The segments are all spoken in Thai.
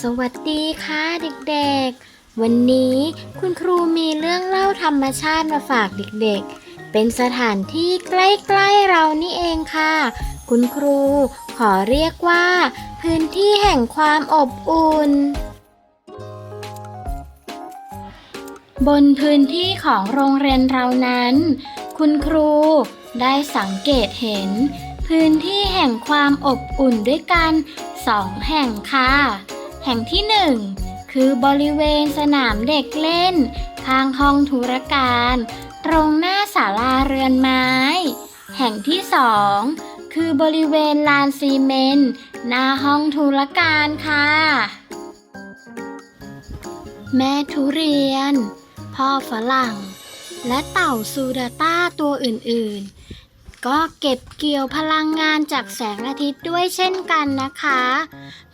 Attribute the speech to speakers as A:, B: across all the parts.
A: สวัสดีค่ะเด็กๆ วันนี้คุณครูมีเรื่องเล่าธรรมชาติมาฝากเด็กๆ เป็นสถานที่ใกล้ๆเรานี่เองค่ะ คุณครูขอเรียกว่า พื้นที่แห่งความอบอุ่น บนพื้นที่ของโรงเรียนเรานั้น คุณครูได้สังเกตเห็น พื้นที่แห่งความอบอุ่นด้วยกันสองแห่งค่ะ แห่งที่หนึ่งคือบริเวณสนามเด็กเล่น ข้างห้องธุรการ ตรงหน้าศาลาเรือนไม้ แห่งที่สองคือบริเวณลานซีเมนต์หน้าห้องธุรการค่ะ แม่ทุเรียน พ่อฝรั่ง และเต่าซูดาต้าตัวอื่นๆ ก็เก็บเกี่ยวพลังงานจากแสงอาทิตย์ด้วยเช่นกันนะคะ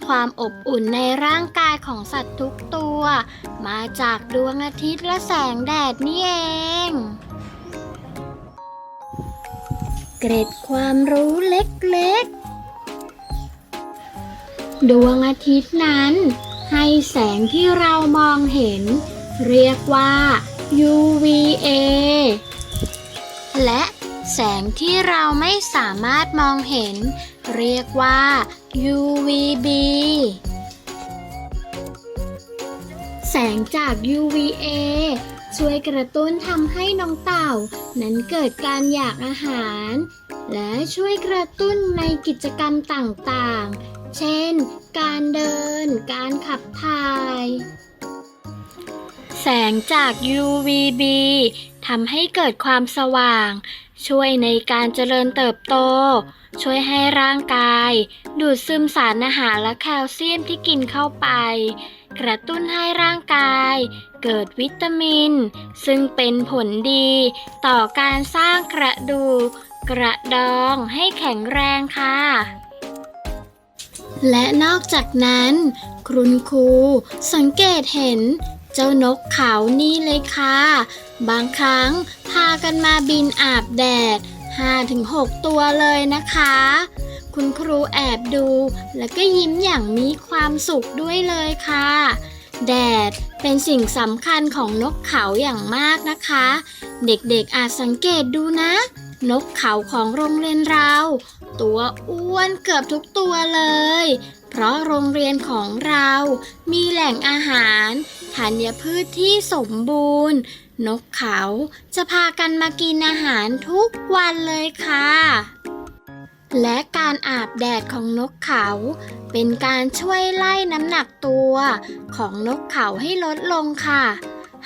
A: ความอบอุ่นในร่างกายของสัตว์ทุกตัว มาจากดวงอาทิตย์และแสงแดดนี่เอง เกร็ดความรู้เล็กๆ ดวงอาทิตย์นั้น ให้แสงที่เรามองเห็น เรียกว่า UVA และ แสงที่เราไม่สามารถมองเห็น เรียกว่า UVB แสงจาก UVA ช่วยกระตุ้นทำให้น้องเต่า นั้นเกิดการอยากอาหาร และช่วยกระตุ้นในกิจกรรมต่างๆ เช่น การเดิน การขับถ่าย แสงจาก UVB ทำให้เกิดความสว่าง ช่วยในการเจริญเติบโต ช่วยให้ร่างกาย ดูดซึมสารอาหารและแคลเซียมที่กินเข้าไป กระตุ้นให้ร่างกาย เกิดวิตามิน ซึ่งเป็นผลดี ต่อการสร้างกระดูก กระดองให้แข็งแรงค่ะ และนอกจากนั้น คุณครูสังเกตเห็น จ้านกเขานี่เลยค่ะ บางครั้งพากันมาบินอาบแดด 5-6 ตัวเลยนะคะ คุณครูแอบดู แล้วก็ยิ้มอย่างมีความสุขด้วยเลยค่ะ แดดเป็นสิ่งสำคัญของนกเขาอย่างมากนะคะ เด็กๆอาจสังเกตดูนะ นกเขาของโรงเรียนเรา ตัวอ้วนเกือบทุกตัวเลย เพราะโรงเรียนของเรามีแหล่งอาหารธัญพืชที่สมบูรณ์ นกเขาจะพากันมากินอาหารทุกวันเลยค่ะ และการอาบแดดของนกเขา เป็นการช่วยไล่น้ำหนักตัวของนกเขาให้ลดลงค่ะ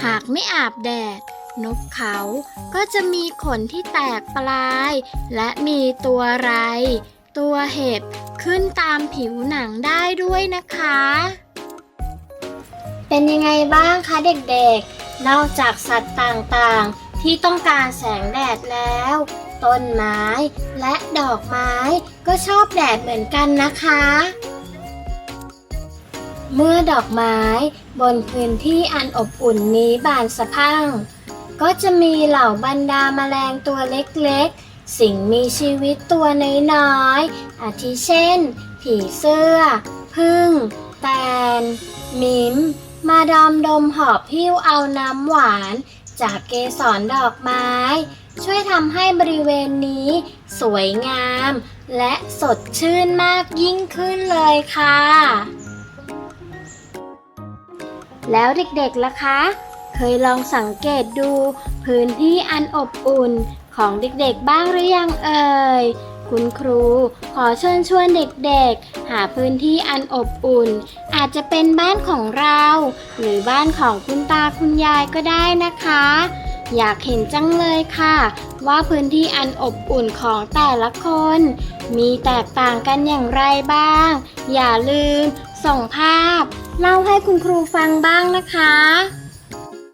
A: หากไม่อาบแดด นกเขาก็จะมีขนที่แตกปลาย และมีตัวไร ตัวเห็บขึ้นตามผิวหนังได้ด้วยนะคะ เป็นยังไงบ้างคะเด็กๆ นอกจากสัตว์ต่างๆ ที่ต้องการแสงแดดแล้ว ต้นไม้และดอกไม้ก็ชอบแดดเหมือนกันนะคะ เมื่อดอกไม้บนพื้นที่อันอบอุ่นนี้บานสะพั่ง ก็จะมีเหล่าบรรดาแมลงตัวเล็กๆ สิ่งมีชีวิตตัวน้อยๆอาทิเช่น ผีเสื้อ พึ่ง แตน มิม มาดอมดมหอบพิ้วเอาน้ำหวาน จากเกสรดอกไม้ ช่วยทำให้บริเวณนี้ สวยงาม และสดชื่นมากยิ่งขึ้นเลยค่ะ แล้วเด็กๆล่ะคะ เคยลองสังเกตดู พื้นที่อันอบอุ่นของเด็กๆบ้างหรือยังเอ่ย คุณครูขอเชิญชวนเด็กๆ หาพื้นที่อันอบอุ่น อาจจะเป็นบ้านของเรา หรือบ้านของคุณตาคุณยายก็ได้นะคะ อยากเห็นจังเลยค่ะ ว่าพื้นที่อันอบอุ่นของแต่ละคน มีแตกต่างกันอย่างไรบ้าง อย่าลืม ส่งภาพ เล่าให้คุณครูฟังบ้างนะคะ